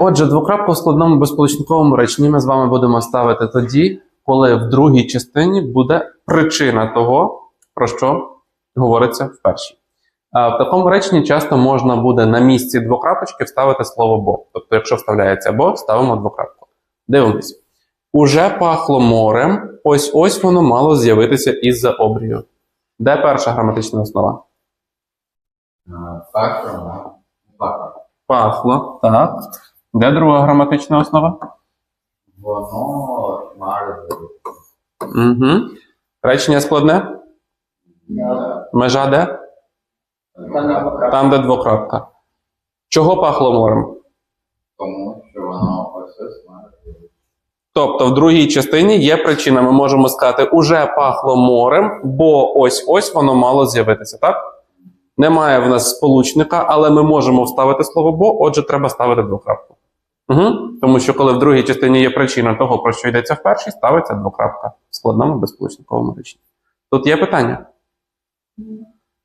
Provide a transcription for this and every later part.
Отже, двокрапку в складному безполучниковому реченні ми з вами будемо ставити тоді, коли в другій частині буде причина того, про що говориться в першій. В такому реченні часто можна буде на місці двокрапочки вставити слово бо. Тобто, якщо вставляється бо, ставимо двокрапку. Дивимось. Уже пахло морем, ось ось воно мало з'явитися із-за обрію. Де перша граматична основа? Фактор. Пахло, так. Де друга граматична основа? Воно має Угу. Речення складне? Межа де? Там, де двокрапка. Чого пахло морем? Тому що воно ось ось Тобто в другій частині є причина. Ми можемо сказати, уже пахло морем, бо ось ось воно мало з'явитися, так? Немає в нас сполучника, але ми можемо вставити слово бо, отже, треба ставити двокрапку. Угу. Тому що коли в другій частині є причина того, про що йдеться в першій, ставиться двокрапка в складному безсполучниковому реченні. Тут є питання?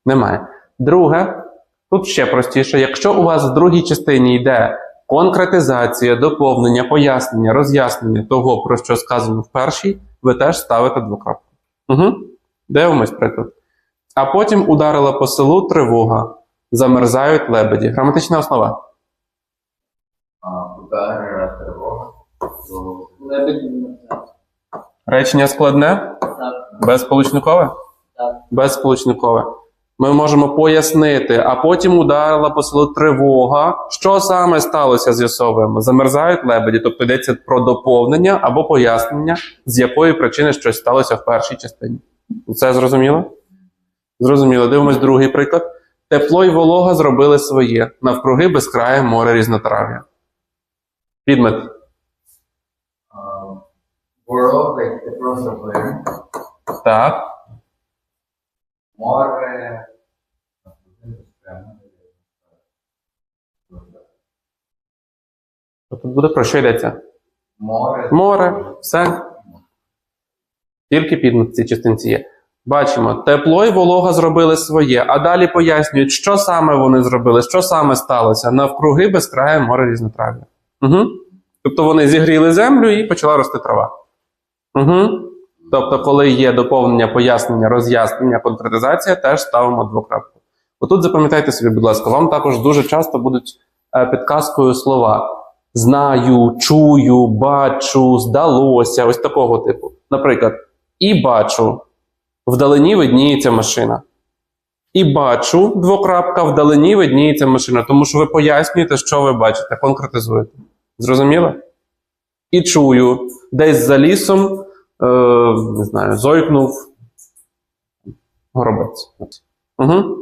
Немає. Друге, тут ще простіше, якщо у вас в другій частині йде конкретизація, доповнення, пояснення, роз'яснення того, про що сказано в першій, ви теж ставите двокрапку. Угу. Дивимось приклад. А потім ударила по селу тривога. Замерзають лебеді. Граматична основа. А, удар тривога. то Речення складне? Так, Безсполучникове? так. Безсполучникове. Ми можемо пояснити, а потім ударила по селу тривога. Що саме сталося, з'ясовуємо. Замерзають лебеді, тобто йдеться про доповнення або пояснення, з якої причини щось сталося в першій частині. Це зрозуміло? Зрозуміло. Дивимось другий приклад. Тепло й волога зробили своє. Навкруги безкрає море різнотрав'я. Підмет. а, Вороги тепло зробили. Так. Море. Тут буде про що йдеться? Море. Море, все. Тільки підмет цій частинці є. Бачимо, тепло і волога зробили своє, а далі пояснюють, що саме вони зробили, що саме сталося. Навкруги безкрає море різнотрав'я. Угу. Тобто вони зігріли землю і почала рости трава. Угу. Тобто, коли є доповнення, пояснення, роз'яснення, конкретизація, теж ставимо двокрапку. Отут запам'ятайте собі, будь ласка, вам також дуже часто будуть е, підказкою слова знаю, чую, бачу, здалося, ось такого типу. Наприклад, і бачу, вдалині видніється машина. І бачу, двокрапка, вдалині видніється машина, тому що ви пояснюєте, що ви бачите, конкретизуєте. Зрозуміло? І чую, десь за лісом, е, не знаю, зойкнув горобець. Угу.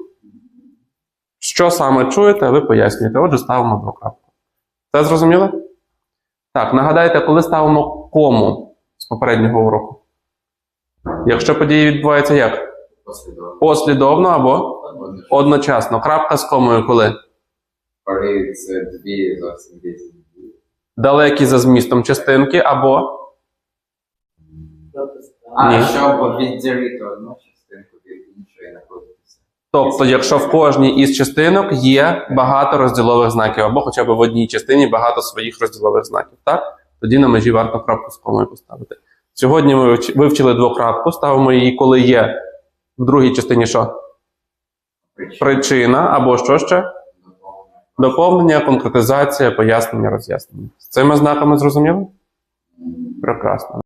Що саме чуєте, ви пояснюєте. Отже, ставимо двокрапку. Це зрозуміло? Так, нагадайте, коли ставимо кому з попереднього уроку? Якщо події відбуваються як? Послідовно. Послідовно або одночасно. Крапка з комою коли? Коли це дві зовсім різні. Далекі за змістом частинки або А, Ні. щоб відділити одну частинку від іншої знаходитися. Тобто, якщо в кожній із частинок є багато розділових знаків, або хоча б в одній частині багато своїх розділових знаків, так? Тоді на межі варто крапку з комою поставити. Сьогодні ми вивчили двокрапку, ставимо її, коли є в другій частині що? Причина. Причина або що ще? Доповнення. Конкретизація, пояснення, роз'яснення. З цими знаками зрозуміло? Прекрасно.